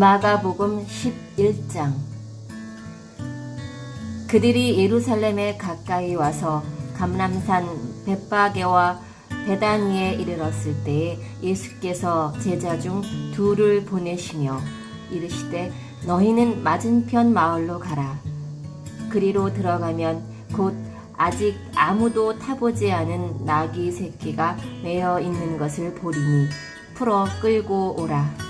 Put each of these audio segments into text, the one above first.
마가복음 11장. 그들이 예루살렘에 가까이 와서 감람산 벳바게와 베다니에 이르렀을 때에 예수께서 제자 중 둘을 보내시며 이르시되 너희는 맞은편 마을로 가라. 그리로 들어가면 곧 아직 아무도 타보지 않은 나귀 새끼가 매어 있는 것을 보리니 풀어 끌고 오라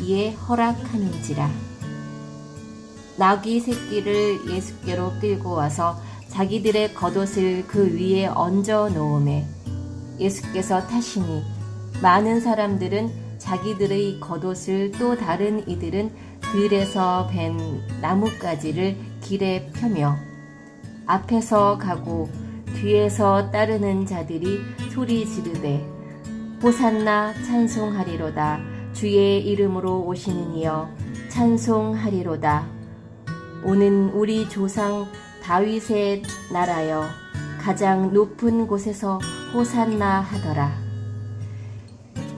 이에 허락하는지라. 나귀 새끼를 예수께로 끌고 와서 자기들의 겉옷을 그 위에 얹어 놓음에 예수께서 타시니 많은 사람들은 자기들의 겉옷을 또 다른 이들은 들에서 벤 나뭇가지를 길에 펴며 앞에서 가고 뒤에서 따르는 자들이 소리 지르되 호산나 찬송하리로다 주의 이름으로 오시는 이여 찬송하리로다. 오는 우리 조상 다윗의 나라여 가장 높은 곳에서 호산나 하더라.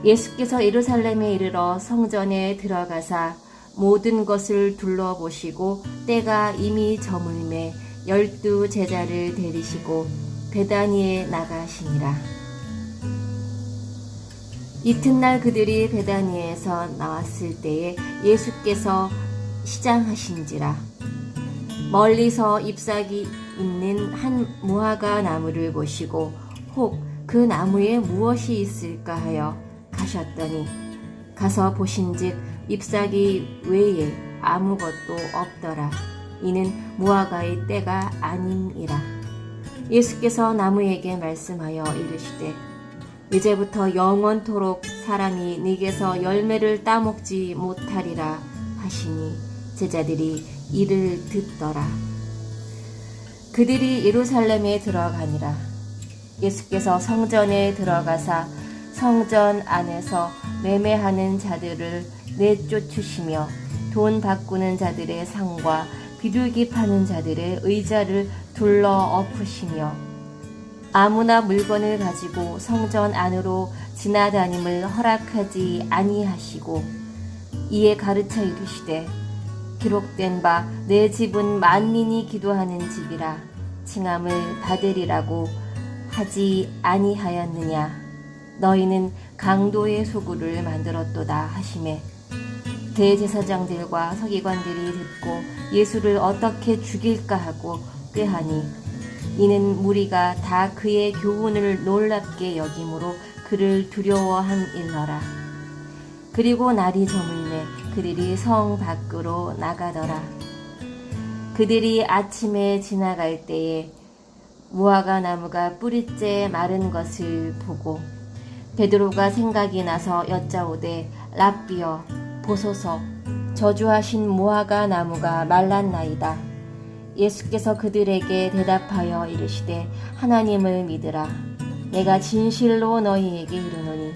예수께서 예루살렘에 이르러 성전에 들어가사 모든 것을 둘러보시고 때가 이미 저물매 열두 제자를 데리시고 베다니에 나가시니라. 이튿날 그들이 베다니에서 나왔을 때에 예수께서 시장하신지라. 멀리서 잎사귀 있는 한 무화과 나무를 보시고 혹 그 나무에 무엇이 있을까 하여 가셨더니 가서 보신즉 잎사귀 외에 아무것도 없더라. 이는 무화과의 때가 아님이라. 예수께서 나무에게 말씀하여 이르시되 이제부터 영원토록 사람이 네게서 열매를 따먹지 못하리라 하시니 제자들이 이를 듣더라. 그들이 예루살렘에 들어가니라. 예수께서 성전에 들어가사 성전 안에서 매매하는 자들을 내쫓으시며 돈 바꾸는 자들의 상과 비둘기 파는 자들의 의자를 둘러 엎으시며 아무나 물건을 가지고 성전 안으로 지나다님을 허락하지 아니하시고 이에 가르쳐 이르시되 기록된 바 내 집은 만민이 기도하는 집이라 칭함을 받으리라고 하지 아니하였느냐. 너희는 강도의 소굴을 만들었도다 하심에 대제사장들과 서기관들이 듣고 예수를 어떻게 죽일까 하고 꾀하니 이는 무리가 다 그의 교훈을 놀랍게 여김으로 그를 두려워함일러라. 그리고 날이 저물매 그들이 성 밖으로 나가더라. 그들이 아침에 지나갈 때에 무화과 나무가 뿌리째 마른 것을 보고 베드로가 생각이 나서 여짜오되 랍비여 보소서 저주하신 무화과 나무가 말랐나이다. 예수께서 그들에게 대답하여 이르시되 하나님을 믿으라. 내가 진실로 너희에게 이르노니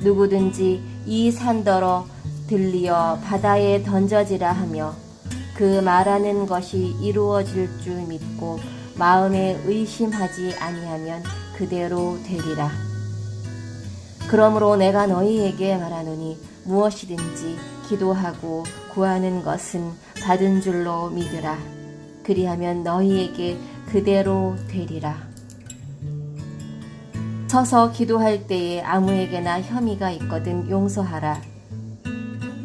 누구든지 이 산더러 들리어 바다에 던져지라 하며 그 말하는 것이 이루어질 줄 믿고 마음에 의심하지 아니하면 그대로 되리라. 그러므로 내가 너희에게 말하노니 무엇이든지 기도하고 구하는 것은 받은 줄로 믿으라. 그리하면 너희에게 그대로 되리라. 서서 기도할 때에 아무에게나 혐의가 있거든 용서하라.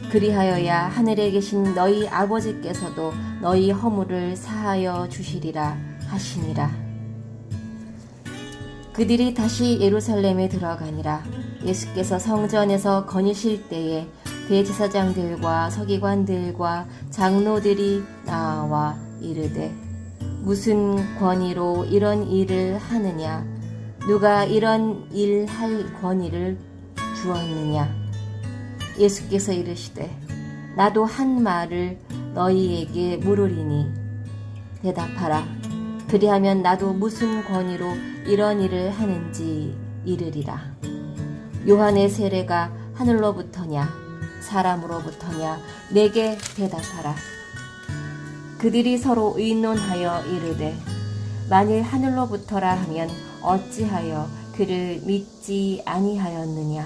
그리하여야 하늘에 계신 너희 아버지께서도 너희 허물을 사하여 주시리라 하시니라. 그들이 다시 예루살렘에 들어가니라. 예수께서 성전에서 거니실 때에 대제사장들과 서기관들과 장로들이 나와 이르되 무슨 권위로 이런 일을 하느냐? 누가 이런 일 할 권위를 주었느냐? 예수께서 이르시되 나도 한 말을 너희에게 물으리니 대답하라. 그리하면 나도 무슨 권위로 이런 일을 하는지 이르리라. 요한의 세례가 하늘로부터냐 사람으로부터냐 내게 대답하라 그들이 서로 의논하여 이르되 만일 하늘로부터라 하면 어찌하여 그를 믿지 아니하였느냐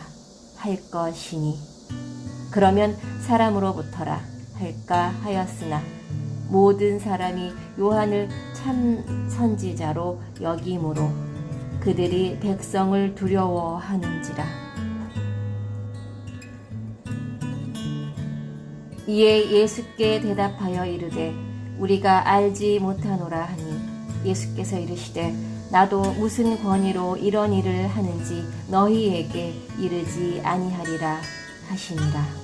할 것이니? 그러면 사람으로부터라 할까 하였으나 모든 사람이 요한을 참 선지자로 여김으로 그들이 백성을 두려워하는지라. 이에 예수께 대답하여 이르되 우리가 알지 못하노라 하니 예수께서 이르시되 나도 무슨 권위로 이런 일을 하는지 너희에게 이르지 아니하리라 하시니라